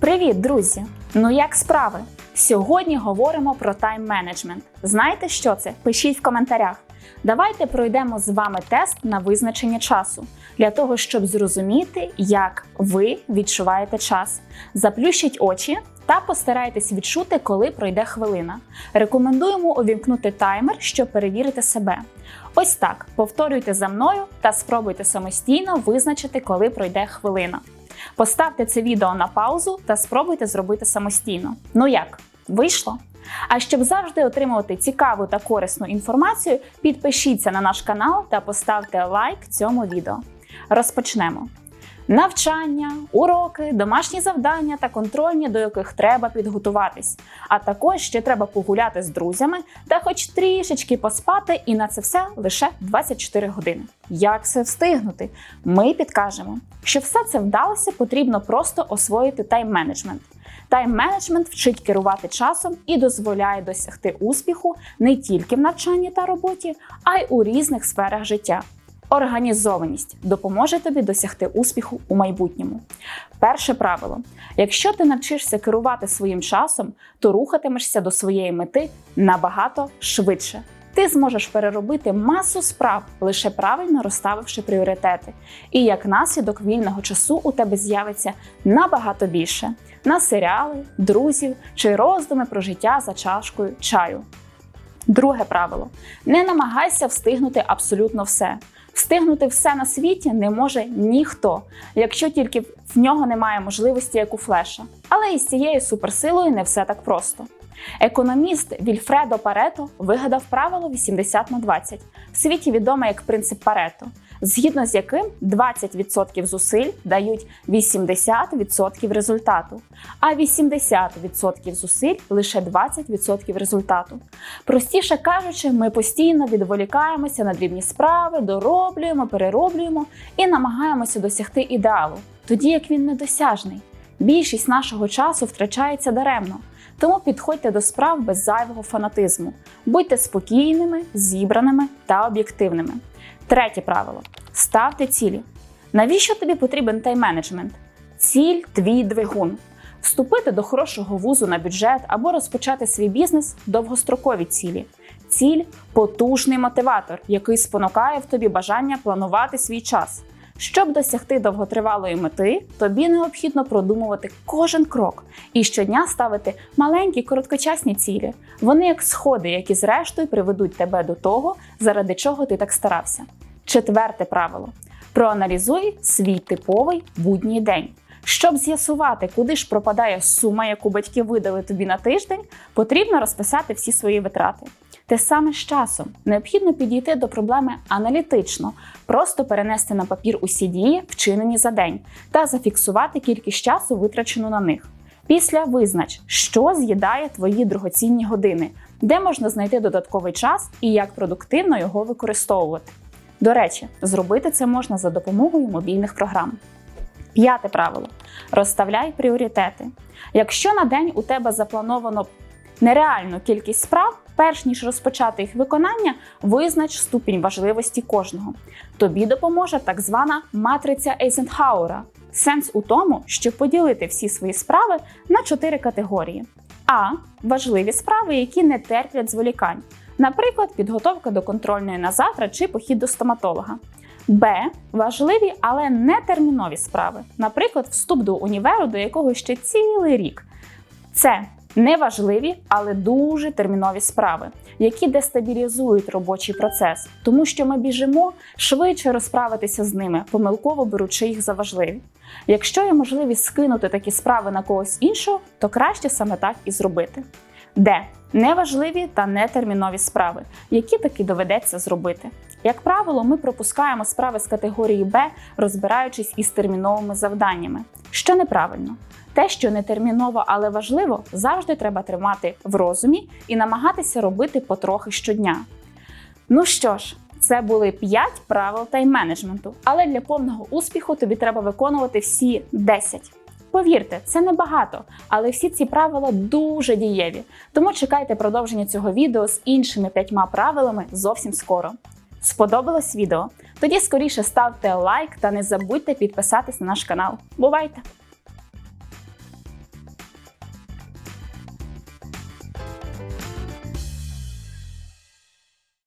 Привіт, друзі! Ну як справи? Сьогодні говоримо про тайм-менеджмент. Знаєте, що це? Пишіть в коментарях. Давайте пройдемо з вами тест на визначення часу для того, щоб зрозуміти, як ви відчуваєте час. Заплющіть очі та постарайтесь відчути, коли пройде хвилина. Рекомендуємо увімкнути таймер, щоб перевірити себе. Ось так повторюйте за мною та спробуйте самостійно визначити, коли пройде хвилина. Поставте це відео на паузу та спробуйте зробити самостійно. Ну як, вийшло? А щоб завжди отримувати цікаву та корисну інформацію, підпишіться на наш канал та поставте лайк цьому відео. Розпочнемо. Навчання, уроки, домашні завдання та контрольні, до яких треба підготуватись. А також ще треба погуляти з друзями та хоч трішечки поспати, і на це все лише 24 години. Як це встигнути? Ми підкажемо. Щоб все це вдалося, потрібно просто освоїти тайм-менеджмент. Тайм-менеджмент вчить керувати часом і дозволяє досягти успіху не тільки в навчанні та роботі, а й у різних сферах життя. Організованість допоможе тобі досягти успіху у майбутньому. Перше правило: якщо ти навчишся керувати своїм часом, то рухатимешся до своєї мети набагато швидше. Ти зможеш переробити масу справ, лише правильно розставивши пріоритети. І як наслідок вільного часу у тебе з'явиться набагато більше на серіали, друзів чи роздуми про життя за чашкою чаю. Друге правило: не намагайся встигнути абсолютно все. Встигнути все на світі не може ніхто, якщо тільки в нього немає можливості, як у флеша. Але із цією суперсилою не все так просто. Економіст Вільфредо Парето вигадав правило 80 на 20, в світі відоме як принцип Парето, згідно з яким 20% зусиль дають 80% результату, а 80% зусиль лише 20% результату. Простіше кажучи, ми постійно відволікаємося на дрібні справи, дороблюємо, перероблюємо і намагаємося досягти ідеалу, тоді як він недосяжний. Більшість нашого часу втрачається даремно. Тому підходьте до справ без зайвого фанатизму. Будьте спокійними, зібраними та об'єктивними. Третє правило: ставте цілі. Навіщо тобі потрібен тайм-менеджмент? Ціль твій двигун. Вступити до хорошого вузу на бюджет або розпочати свій бізнес довгострокові цілі. Ціль потужний мотиватор, який спонукає в тобі бажання планувати свій час. Щоб досягти довготривалої мети, тобі необхідно продумувати кожен крок і щодня ставити маленькі короткочасні цілі. Вони як сходи, які зрештою приведуть тебе до того, заради чого ти так старався. Четверте правило: проаналізуй свій типовий будній день. Щоб з'ясувати, куди ж пропадає сума, яку батьки видали тобі на тиждень, потрібно розписати всі свої витрати. Те саме з часом необхідно підійти до проблеми аналітично, просто перенести на папір усі дії, вчинені за день, та зафіксувати кількість часу, витрачену на них. Після визнач, що з'їдає твої дорогоцінні години, де можна знайти додатковий час і як продуктивно його використовувати. До речі, зробити це можна за допомогою мобільних програм. П'яте правило: розставляй пріоритети. Якщо на день у тебе заплановано нереальну кількість справ, перш ніж розпочати їх виконання, визнач ступінь важливості кожного. Тобі допоможе так звана матриця Ейзенхауера. Сенс у тому, щоб поділити всі свої справи на чотири категорії: а важливі справи, які не терплять зволікань. Наприклад, підготовка до контрольної на завтра чи похід до стоматолога. Б. Важливі, але не термінові справи, наприклад, вступ до універу, до якого ще цілий рік. Це неважливі, але дуже термінові справи, які дестабілізують робочий процес, тому що ми біжимо швидше розправитися з ними, помилково беручи їх за важливі. Якщо є можливість скинути такі справи на когось іншого, то краще саме так і зробити. Де неважливі та нетермінові справи, які таки доведеться зробити. Як правило, ми пропускаємо справи з категорії Б, розбираючись із терміновими завданнями, що неправильно. Те, що не терміново, але важливо, завжди треба тримати в розумі і намагатися робити потрохи щодня. Ну що ж, це були 5 правил тайм-менеджменту, але для повного успіху тобі треба виконувати всі 10. Повірте, це небагато, але всі ці правила дуже дієві. Тому чекайте продовження цього відео з іншими п'ятьма правилами зовсім скоро. Сподобалось відео? Тоді скоріше ставте лайк та не забудьте підписатись на наш канал. Бувайте!